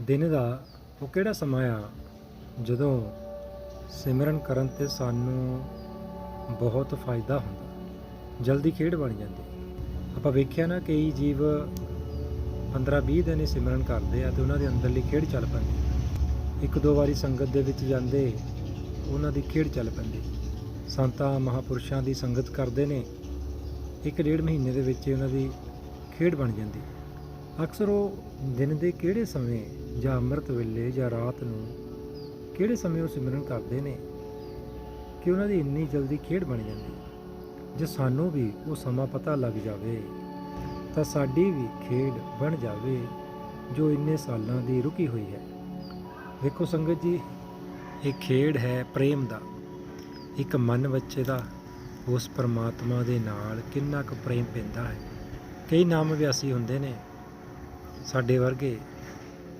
ਦਿਨ ਦਾ ਉਹ ਕਿਹੜਾ ਸਮਾਂ ਆ? ਜਦੋਂ ਸਿਮਰਨ ਕਰਨ ਤੇ ਸਾਨੂੰ ਬਹੁਤ ਫਾਇਦਾ ਹੁੰਦਾ। ਜਲਦੀ ਖੇਡ ਬਣ ਜਾਂਦੀ। ਆਪਾਂ ਵੇਖਿਆ ਨਾ ਕਈ ਜੀਵ 15-20 ਦਿਨ ਹੀ ਸਿਮਰਨ ਕਰਦੇ ਆ ਤੇ ਉਹਨਾਂ ਦੇ ਅੰਦਰਲੀ ਖੇਡ ਚੱਲ ਪੈਂਦੀ। ਇੱਕ ਦੋ ਵਾਰੀ ਸੰਗਤ ਦੇ ਵਿੱਚ ਜਾਂਦੇ, ਉਹਨਾਂ ਦੀ ਖੇਡ ਚੱਲ ਪੈਂਦੀ। ਸੰਤਾਂ, ਮਹਾਪੁਰਸ਼ਾਂ ਦੀ ਸੰਗਤ ਕਰਦੇ ਨੇ। ਇੱਕ ਡੇਢ ਮਹੀਨੇ ਦੇ ਵਿੱਚ ਉਹਨਾਂ ਦੀ ਖੇਡ ਬਣ ਜਾਂਦੀ। ਅਕਸਰ ਉਹ ਦਿਨ ਦੇ ਕਿਹੜੇ ਸਮੇਂ ਜਾਂ ਅੰਮ੍ਰਿਤ ਵੇਲੇ ਜਾਂ ਰਾਤ ਨੂੰ ਕਿਹੜੇ ਸਮੇਂ ਉਹ ਸਿਮਰਨ ਕਰਦੇ ਨੇ ਕਿ ਉਹਨਾਂ ਦੀ ਇੰਨੀ ਜਲਦੀ ਖੇਡ ਬਣ ਜਾਂਦੀ? ਜੇ ਸਾਨੂੰ ਵੀ ਉਹ ਸਮਾਂ ਪਤਾ ਲੱਗ ਜਾਵੇ, ਤਾਂ ਸਾਡੀ ਵੀ ਖੇਡ ਬਣ ਜਾਵੇ ਜੋ ਇੰਨੇ ਸਾਲਾਂ ਦੀ ਰੁਕੀ ਹੋਈ ਹੈ। ਵੇਖੋ ਸੰਗਤ ਜੀ, ਇਹ ਖੇਡ ਹੈ ਪ੍ਰੇਮ ਦਾ। ਇੱਕ ਮਨ ਬੱਚੇ ਦਾ, ਉਸ ਪਰਮਾਤਮਾ ਦੇ ਨਾਲ ਕਿੰਨਾ ਕੁ ਪ੍ਰੇਮ ਪੈਂਦਾ ਹੈ। ਕਈ ਨਾਮ ਵਿਆਸੀ ਹੁੰਦੇ ਨੇ ਸਾਡੇ ਵਰਗੇ।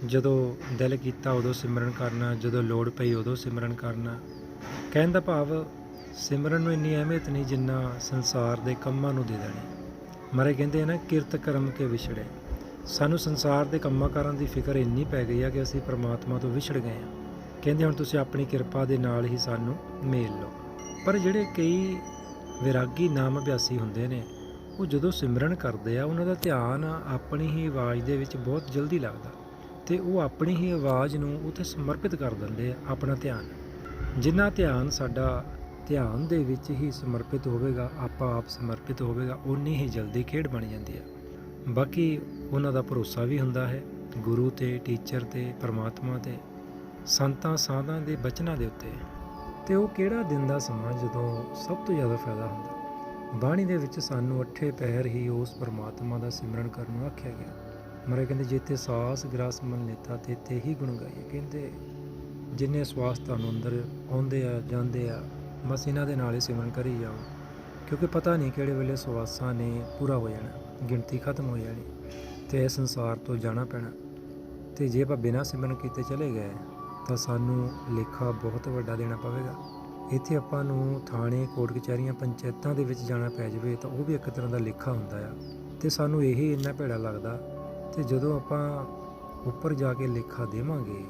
ਜਦੋਂ ਦਿਲ ਕੀਤਾ ਉਦੋਂ ਸਿਮਰਨ ਕਰਨਾ, ਜਦੋਂ ਲੋੜ ਪਈ ਉਦੋਂ ਸਿਮਰਨ ਕਰਨਾ। ਕਹਿਣ ਦਾ ਭਾਵ, ਸਿਮਰਨ ਨੂੰ ਇੰਨੀ ਅਹਿਮੀਅਤ ਨਹੀਂ ਜਿੰਨਾ ਸੰਸਾਰ ਦੇ ਕੰਮਾਂ ਨੂੰ ਦੇ ਦੇਣੀ। ਮਾਰੇ ਕਹਿੰਦੇ ਆ ਨਾ, ਕਿਰਤ ਕਰਮ ਕੇ ਵਿਛੜੇ। ਸਾਨੂੰ ਸੰਸਾਰ ਦੇ ਕੰਮਾਂ ਕਾਰਾਂ ਦੀ ਫਿਕਰ ਇੰਨੀ ਪੈ ਗਈ ਆ ਕਿ ਅਸੀਂ ਪਰਮਾਤਮਾ ਤੋਂ ਵਿਛੜ ਗਏ ਆ। ਕਹਿੰਦੇ ਹੁਣ ਤੁਸੀਂ ਆਪਣੀ ਕਿਰਪਾ ਦੇ ਨਾਲ ਹੀ ਸਾਨੂੰ ਮੇਲ ਲਓ। ਪਰ ਜਿਹੜੇ ਕਈ ਵਿਰਾਗੀ ਨਾਮ ਅਭਿਆਸੀ ਹੁੰਦੇ ਨੇ, ਉਹ ਜਦੋਂ ਸਿਮਰਨ ਕਰਦੇ ਆ, ਉਹਨਾਂ ਦਾ ਧਿਆਨ ਆਪਣੀ ਹੀ ਆਵਾਜ਼ ਦੇ ਵਿੱਚ ਬਹੁਤ ਜਲਦੀ ਲੱਗਦਾ। ਤੇ ਉਹ ਆਪਣੀ ਹੀ ਆਵਾਜ਼ ਨੂੰ ਉੱਥੇ ਸਮਰਪਿਤ ਕਰ ਦਿੰਦੇ ਆ, ਆਪਣਾ ਧਿਆਨ। ਜਿੰਨਾ ਧਿਆਨ ਸਾਡਾ ਧਿਆਨ ਦੇ ਵਿੱਚ ਹੀ ਸਮਰਪਿਤ ਹੋਵੇਗਾ, ਆਪਾਂ ਆਪ ਸਮਰਪਿਤ ਹੋਵੇਗਾ ਉਨੀ ਹੀ ਜਲਦੀ ਖੇਡ ਬਣ ਜਾਂਦੀ ਹੈ ਬਾਕੀ ਉਹਨਾਂ ਦਾ ਭਰੋਸਾ ਵੀ ਹੁੰਦਾ ਹੈ, ਗੁਰੂ ਤੇ, ਟੀਚਰ ਤੇ, ਪਰਮਾਤਮਾ ਤੇ, ਸੰਤਾਂ ਸਾਧਾਂ ਦੇ ਬਚਨਾਂ ਦੇ ਉੱਤੇ। ਤੇ ਉਹ ਕਿਹੜਾ ਦਿਨ ਦਾ ਸਮਾਂ ਜਦੋਂ ਸਭ ਤੋਂ ਜ਼ਿਆਦਾ ਫਾਇਦਾ ਹੁੰਦਾ? ਬਾਣੀ ਦੇ ਵਿੱਚ ਸਾਨੂੰ ਅੱਠੇ ਪਹਿਰ ਹੀ ਉਸ ਪਰਮਾਤਮਾ ਦਾ ਸਿਮਰਨ ਕਰਨ ਨੂੰ ਆਖਿਆ ਗਿਆ। ਮਰੇ ਕਹਿੰਦੇ ਜਿੱਥੇ ਸਾਸ ਗ੍ਰਾਸ ਮਨ ਲੇਤਾ ਤੇ ਤੇ ਹੀ ਗੁਣ ਗਾਈਏ। ਕਹਿੰਦੇ, ਜਿੰਨੇ ਸਵਾਸ ਤੁਹਾਨੂੰ ਅੰਦਰ ਆਉਂਦੇ ਆ, ਜਾਂਦੇ ਆ, ਬਸ ਇਹਨਾਂ ਦੇ ਨਾਲ ਹੀ ਸਿਮਰਨ ਕਰੀ ਜਾਓ। ਕਿਉਂਕਿ ਪਤਾ ਨਹੀਂ ਕਿਹੜੇ ਵੇਲੇ ਸਵਾਸਾਂ ਨੇ ਪੂਰਾ ਹੋ ਜਾਣਾ, ਗਿਣਤੀ ਖਤਮ ਹੋ ਜਾਣੀ ਤੇ ਇਸ ਸੰਸਾਰ ਤੋਂ ਜਾਣਾ ਪੈਣਾ। ਤੇ ਜੇ ਆਪਾਂ ਬਿਨਾਂ ਸਿਮਰਨ ਕੀਤੇ ਚਲੇ ਗਏ, ਤਾਂ ਸਾਨੂੰ ਲੇਖਾ ਬਹੁਤ ਵੱਡਾ ਦੇਣਾ ਪਵੇਗਾ। ਇੱਥੇ ਆਪਾਂ ਨੂੰ ਥਾਣੇ, ਕੋਰਟ ਕਚਹਿਰੀਆਂ, ਪੰਚਾਇਤਾਂ ਦੇ ਵਿੱਚ ਜਾਣਾ ਪੈ ਜਾਵੇ, ਤਾਂ ਉਹ ਵੀ ਇੱਕ ਤਰ੍ਹਾਂ ਦਾ ਲੇਖਾ ਹੁੰਦਾ ਆ। ਤੇ ਸਾਨੂੰ ਇਹ ਇੰਨਾ ਭੇੜਾ ਲੱਗਦਾ ਤੇ ਜਦੋਂ ਆਪਾਂ ਉੱਪਰ ਜਾ ਕੇ ਲੇਖਾ ਦੇਵਾਂਗੇ,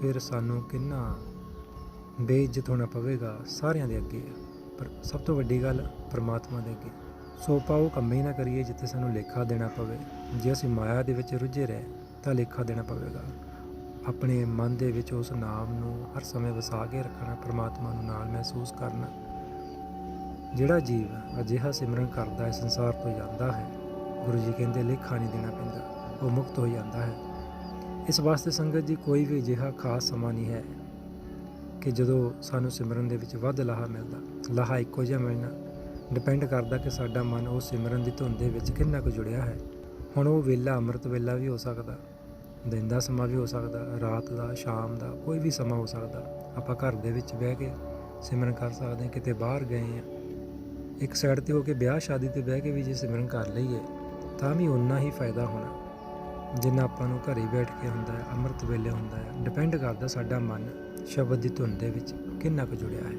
ਫਿਰ ਸਾਨੂੰ ਕਿੰਨਾ ਬੇਇੱਜ਼ਤ ਹੋਣਾ ਪਵੇਗਾ ਸਾਰਿਆਂ ਦੇ ਅੱਗੇ। ਪਰ ਸਭ ਤੋਂ ਵੱਡੀ ਗੱਲ ਪਰਮਾਤਮਾ ਦੇ ਅੱਗੇ। ਸੋ ਆਪਾਂ ਉਹ ਕੰਮ ਹੀ ਨਾ ਕਰੀਏ ਜਿੱਥੇ ਸਾਨੂੰ ਲੇਖਾ ਦੇਣਾ ਪਵੇ। ਜੇ ਅਸੀਂ ਮਾਇਆ ਦੇ ਵਿੱਚ ਰੁੱਝੇ ਰਹੇ, ਤਾਂ ਲੇਖਾ ਦੇਣਾ ਪਵੇਗਾ। ਆਪਣੇ ਮਨ ਦੇ ਵਿੱਚ ਉਸ ਨਾਮ ਨੂੰ ਹਰ ਸਮੇਂ ਵਸਾ ਕੇ ਰੱਖਣਾ, ਪਰਮਾਤਮਾ ਨੂੰ ਨਾਲ ਮਹਿਸੂਸ ਕਰਨਾ। ਜਿਹੜਾ ਜੀਵ ਅਜਿਹਾ ਸਿਮਰਨ ਕਰਦਾ ਹੈ ਸੰਸਾਰ ਤੋਂ ਜਾਂਦਾ ਹੈ, ਗੁਰੂ ਜੀ ਕਹਿੰਦੇ, ਲੇਖਾ ਨਹੀਂ ਦੇਣਾ ਪੈਂਦਾ। ਉਹ ਮੁਕਤ ਹੋ ਜਾਂਦਾ ਹੈ। ਇਸ ਵਾਸਤੇ ਸੰਗਤ ਜੀ ਕੋਈ ਵੀ ਅਜਿਹਾ ਖਾਸ ਸਮਾਂ ਨਹੀਂ ਹੈ ਕਿ ਜਦੋਂ ਸਾਨੂੰ ਸਿਮਰਨ ਦੇ ਵਿੱਚ ਵੱਧ ਲਾਹਾ ਮਿਲਦਾ। ਲਾਹਾ ਇੱਕੋ ਜਿਹਾ ਮਿਲਣਾ ਡਿਪੈਂਡ ਕਰਦਾ ਕਿ ਸਾਡਾ ਮਨ ਉਹ ਸਿਮਰਨ ਦੀ ਧੁਨ ਦੇ ਵਿੱਚ ਕਿੰਨਾ ਕੁ ਜੁੜਿਆ ਹੈ। ਹੁਣ ਉਹ ਵੇਲਾ ਅੰਮ੍ਰਿਤ ਵੇਲਾ ਵੀ ਹੋ ਸਕਦਾ, ਦਿਨ ਦਾ ਸਮਾਂ ਵੀ ਹੋ ਸਕਦਾ, ਰਾਤ ਦਾ, ਸ਼ਾਮ ਦਾ, ਕੋਈ ਵੀ ਸਮਾਂ ਹੋ ਸਕਦਾ। ਆਪਾਂ ਘਰ ਦੇ ਵਿੱਚ ਬਹਿ ਕੇ ਸਿਮਰਨ ਕਰ ਸਕਦੇ ਹਾਂ, ਕਿਤੇ ਬਾਹਰ ਗਏ ਆ ਇੱਕ ਸਾਈਡ ਤੇ ਹੋ ਕੇ ਵਿਆਹ, ਸ਼ਾਦੀ ਤੇ ਬਹਿ ਕੇ ਵੀ ਜੇ ਸਿਮਰਨ ਕਰ ਲਈਏ, ਤਾਂ ਵੀ ਉਨਾ ਹੀ ਫਾਇਦਾ ਹੋਣਾ। ਜਿੰਨਾ ਆਪਾਂ ਨੂੰ ਘਰੇ ਬੈਠ ਕੇ ਹੁੰਦਾ ਹੈ, ਅੰਮ੍ਰਿਤ ਵੇਲੇ ਹੁੰਦਾ ਹੈ ਡਿਪੈਂਡ ਕਰਦਾ ਸਾਡਾ ਮਨ ਸ਼ਬਦ ਦੀ ਧੁਨ ਦੇ ਵਿੱਚ ਕਿੰਨਾ ਕੁ ਜੁੜਿਆ ਹੈ।